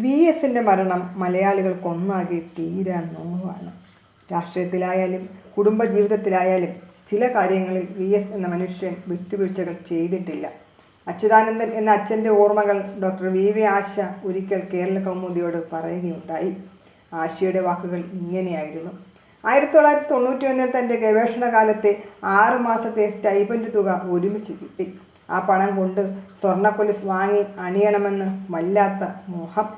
V എസിന്റെ മരണം മലയാളികൾക്കൊന്നാകെ തീരാ നോവാണ്. രാഷ്ട്രീയത്തിലായാലും കുടുംബജീവിതത്തിലായാലും ചില കാര്യങ്ങളിൽ വി എസ് എന്ന മനുഷ്യൻ വിട്ടുവീഴ്ചകൾ ചെയ്തിട്ടില്ല. അച്യുതാനന്ദൻ എന്ന അച്ഛന്റെ ഓർമ്മകൾ ഡോക്ടർ വി വി ആശ ഒരിക്കൽ കേരള കൗമുദിയോട് പറയുകയുണ്ടായി. ആശയുടെ വാക്കുകൾ ഇങ്ങനെയായിരുന്നു. ആയിരത്തി തൊള്ളായിരത്തി തൊണ്ണൂറ്റി ഒന്നിൽ തന്റെ ഗവേഷണ കാലത്തെ ആറ് മാസത്തെ സ്റ്റൈപ്പൻഡ് തുക ഒരുമിച്ച് കിട്ടി. ആ പണം കൊണ്ട് സ്വർണക്കൊലുസ് വാങ്ങി അണിയണമെന്ന് വല്ലാത്ത മോഹം.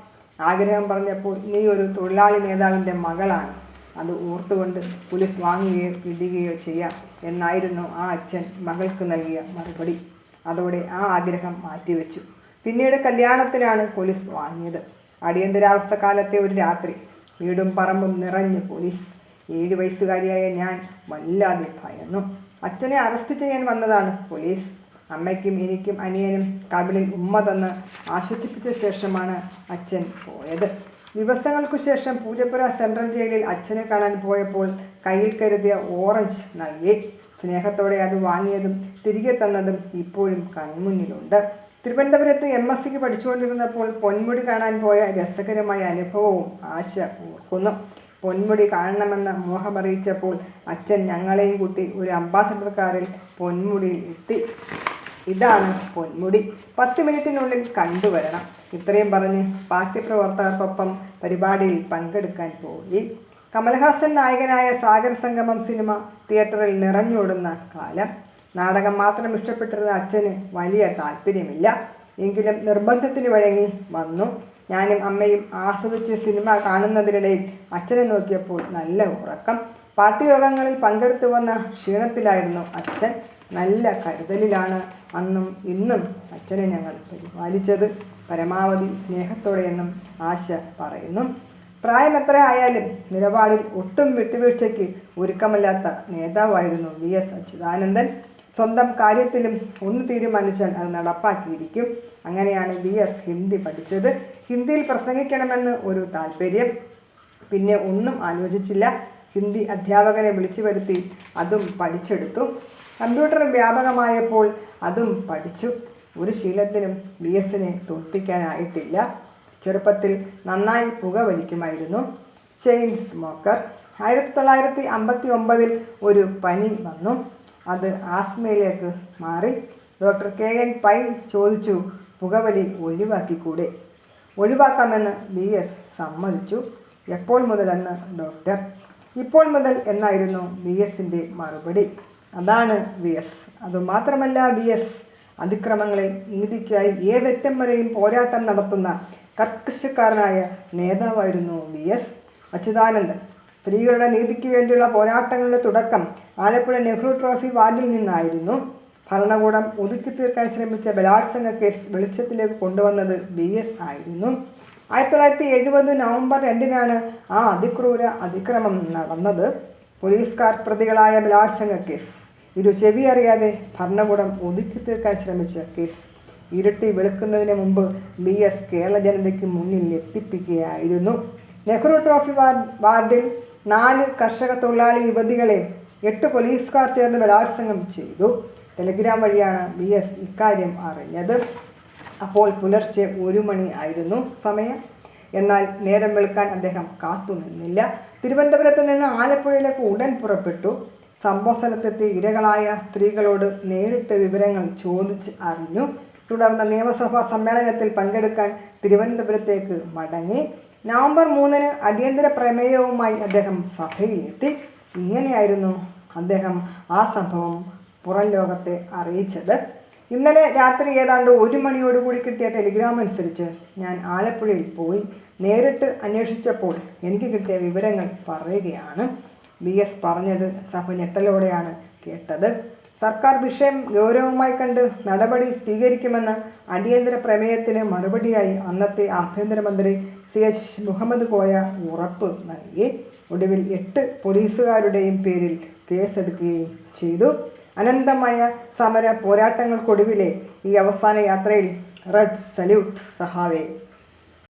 ആഗ്രഹം പറഞ്ഞപ്പോൾ നീ ഒരു തൊഴിലാളി നേതാവിന്റെ മകളാണ്. അത് ഓർത്തുകൊണ്ട് പുലിസ് വാങ്ങുകയോ ഇടുകയോ ചെയ്യാം എന്നായിരുന്നു ആ അച്ഛൻ മകൾക്ക് നൽകിയ മറുപടി. അതോടെ ആ ആഗ്രഹം മാറ്റിവെച്ചു. പിന്നീട് കല്യാണത്തിനാണ് പോലീസ് വാങ്ങിയത്. അടിയന്തരാവസ്ഥ കാലത്തെ ഒരു രാത്രി വീടും പറമ്പും നിറഞ്ഞ് പോലീസ്. ഏഴ് വയസ്സുകാരിയായ ഞാൻ വല്ലാതെ ഭയന്നു. അച്ഛനെ അറസ്റ്റ് ചെയ്യാൻ വന്നതാണ് പോലീസ്. അമ്മയ്ക്കും എനിക്കും അനിയനും കവിളിൽ ഉമ്മ തന്ന് ആശ്വസിപ്പിച്ച ശേഷമാണ് അച്ഛൻ പോയത്. ദിവസങ്ങൾക്കു ശേഷം പൂജപ്പുര സെൻട്രൽ ജയിലിൽ അച്ഛനെ കാണാൻ പോയപ്പോൾ കയ്യിൽ കരുതിയ ഓറഞ്ച് നൽകി. സ്നേഹത്തോടെ അത് വാങ്ങിയതും തിരികെ തന്നതും ഇപ്പോഴും കൺമുന്നിലുണ്ട്. തിരുവനന്തപുരത്ത് എം എസ് സിക്ക് പഠിച്ചുകൊണ്ടിരുന്നപ്പോൾ പൊന്മുടി കാണാൻ പോയ രസകരമായ അനുഭവവും ആശ ഓർക്കുന്നു. പൊന്മുടി കാണണമെന്ന് മോഹമറിയിച്ചപ്പോൾ അച്ഛൻ ഞങ്ങളെയും കൂട്ടി ഒരു അംബാസഡർ കാറിൽ പൊന്മുടിയിൽ എത്തി. ഇതാണ് പൊന്മുടി പത്ത് മിനിറ്റിനുള്ളിൽ കണ്ടുവരണം. ഇത്രയും പറഞ്ഞ് പാർട്ടി പ്രവർത്തകർക്കൊപ്പം പരിപാടിയിൽ പങ്കെടുക്കാൻ പോയി. കമൽഹാസൻ നായകനായ സാഗർ സംഗമം സിനിമ തിയേറ്ററിൽ നിറഞ്ഞോടുന്ന കാലം. നാടകം മാത്രം ഇഷ്ടപ്പെട്ടിരുന്ന അച്ഛന് വലിയ താല്പര്യമില്ല. എങ്കിലും നിർബന്ധത്തിന് വഴങ്ങി വന്നു. ഞാനും അമ്മയും ആസ്വദിച്ച് സിനിമ കാണുന്നതിനിടയിൽ അച്ഛനെ നോക്കിയപ്പോൾ നല്ല ഉറക്കം. പാർട്ടി യോഗങ്ങളിൽ പങ്കെടുത്തു വന്ന ക്ഷീണത്തിലായിരുന്നു അച്ഛൻ. നല്ല കരുതലിലാണ് അന്നും ഇന്നും അച്ഛനെ ഞങ്ങൾ പരിപാലിച്ചത്. പരമാവധി സ്നേഹത്തോടെയെന്നും ആശ പറയുന്നു. പ്രായം എത്ര ആയാലും നിലപാടിൽ ഒട്ടും വിട്ടുവീഴ്ചയ്ക്ക് ഒരുക്കമല്ലാത്ത നേതാവായിരുന്നു വി എസ് അച്യുതാനന്ദൻ. സ്വന്തം കാര്യത്തിലും ഒന്ന് തീരുമാനിച്ചാൽ അത് നടപ്പാക്കിയിരിക്കും. അങ്ങനെയാണ് വി എസ് ഹിന്ദി പഠിച്ചത്. ഹിന്ദിയിൽ പ്രസംഗിക്കണമെന്ന് ഒരു താല്പര്യം. പിന്നെ ഒന്നും ആലോചിച്ചില്ല. ഹിന്ദി അധ്യാപകനെ വിളിച്ചു വരുത്തി അതും പഠിച്ചെടുത്തു. കമ്പ്യൂട്ടർ വ്യാപകമായപ്പോൾ അതും പഠിച്ചു. ഒരു ശീലത്തിനും ബി എസിനെ തോൽപ്പിക്കാനായിട്ടില്ല. ചെറുപ്പത്തിൽ നന്നായി പുക വലിക്കുമായിരുന്നു. ചെയിൻ സ്മോക്കർ ആയിരത്തി തൊള്ളായിരത്തി അമ്പത്തി ഒമ്പതിൽ ഒരു പനി വന്നു. അത് ആസ്മയിലേക്ക് മാറി. ഡോക്ടർ കെ എൻ പൈ ചോദിച്ചു പുകവലി ഒഴിവാക്കിക്കൂടെ? ഒഴിവാക്കാമെന്ന് ബി എസ് സമ്മതിച്ചു. എപ്പോൾ മുതലെന്ന് ഡോക്ടർ ഇപ്പോൾ മുതൽ എന്നായിരുന്നു വി എസിന്റെ മറുപടി. അതാണ് വി എസ് അതുമാത്രമല്ല വി എസ് അതിക്രമങ്ങളിൽ നീതിക്കായി ഏതറ്റം വരെയും പോരാട്ടം നടത്തുന്ന കർക്കശക്കാരനായ നേതാവായിരുന്നു വി എസ് അച്യുതാനന്ദൻ. സ്ത്രീകളുടെ നീതിക്ക് വേണ്ടിയുള്ള പോരാട്ടങ്ങളുടെ തുടക്കം ആലപ്പുഴ നെഹ്റു ട്രോഫി വാർഡിൽ നിന്നായിരുന്നു. ഭരണകൂടം ഒതുക്കി തീർക്കാൻ ശ്രമിച്ച ബലാത്സംഗ കേസ് വെളിച്ചത്തിലേക്ക് കൊണ്ടുവന്നത് ബി എസ് ആയിരുന്നു. ആയിരത്തി തൊള്ളായിരത്തി എഴുപത് നവംബർ രണ്ടിനാണ് ആ അതിക്രൂര അതിക്രമം നടന്നത്. പോലീസുകാർ പ്രതികളായ ബലാത്സംഗ കേസ്. ഇരു ചെവി അറിയാതെ ഭരണകൂടം ഒതുക്കി തീർക്കാൻ ശ്രമിച്ച കേസ്. ഇരുട്ടി വെളുക്കുന്നതിന് മുമ്പ് ബി എസ് കേരള ജനതയ്ക്ക് മുന്നിൽ എത്തിപ്പിക്കുകയായിരുന്നു. നെഹ്റു ട്രോഫി വാർഡിൽ നാല് കർഷക തൊഴിലാളി യുവതികളെ എട്ട് പോലീസുകാർ ചേർന്ന് ബലാത്സംഗം ചെയ്തു. ടെലിഗ്രാം വഴിയാണ് ബി എസ് ഇക്കാര്യം അറിഞ്ഞത്. അപ്പോൾ പുലർച്ചെ ഒരു മണി ആയിരുന്നു സമയം. എന്നാൽ നേരം വെളുക്കാൻ അദ്ദേഹം കാത്തുനിന്നില്ല തിരുവനന്തപുരത്ത് നിന്ന് ആലപ്പുഴയിലേക്ക് ഉടൻ പുറപ്പെട്ടു. സംഭവ സ്ഥലത്തെത്തി ഇരകളായ സ്ത്രീകളോട് നേരിട്ട് വിവരങ്ങൾ ചോദിച്ച് അറിഞ്ഞു. തുടർന്ന് നിയമസഭാ സമ്മേളനത്തിൽ പങ്കെടുക്കാൻ തിരുവനന്തപുരത്തേക്ക് മടങ്ങി. നവംബർ മൂന്നിന് അടിയന്തര പ്രമേയവുമായി അദ്ദേഹം സഭയിലെത്തി. ഇങ്ങനെയായിരുന്നു അദ്ദേഹം ആ സംഭവം പുറം ലോകത്തെ അറിയിച്ചത്. ഇന്നലെ രാത്രി ഏതാണ്ട് ഒരു മണിയോടുകൂടി കിട്ടിയ ടെലിഗ്രാം അനുസരിച്ച് ഞാൻ ആലപ്പുഴയിൽ പോയി നേരിട്ട് അന്വേഷിച്ചപ്പോൾ എനിക്ക് കിട്ടിയ വിവരങ്ങൾ പറയുകയാണ്. ബി എസ് പറഞ്ഞത് സഭ ഞെട്ടലോടെയാണ് കേട്ടത്. സർക്കാർ വിഷയം ഗൗരവമായി കണ്ട് നടപടി സ്വീകരിക്കുമെന്ന അടിയന്തര പ്രമേയത്തിന് മറുപടിയായി അന്നത്തെ ആഭ്യന്തരമന്ത്രി സി എച്ച് മുഹമ്മദ് കോയ ഉറപ്പ് നൽകി. ഒടുവിൽ എട്ട് പോലീസുകാരുടെയും പേരിൽ കേസെടുക്കുകയും ചെയ്തു. അനന്തമായ സമര പോരാട്ടങ്ങൾക്കൊടുവിലെ ഈ അവസാന യാത്രയിൽ റെഡ് സല്യൂട്ട് സഹാവേ.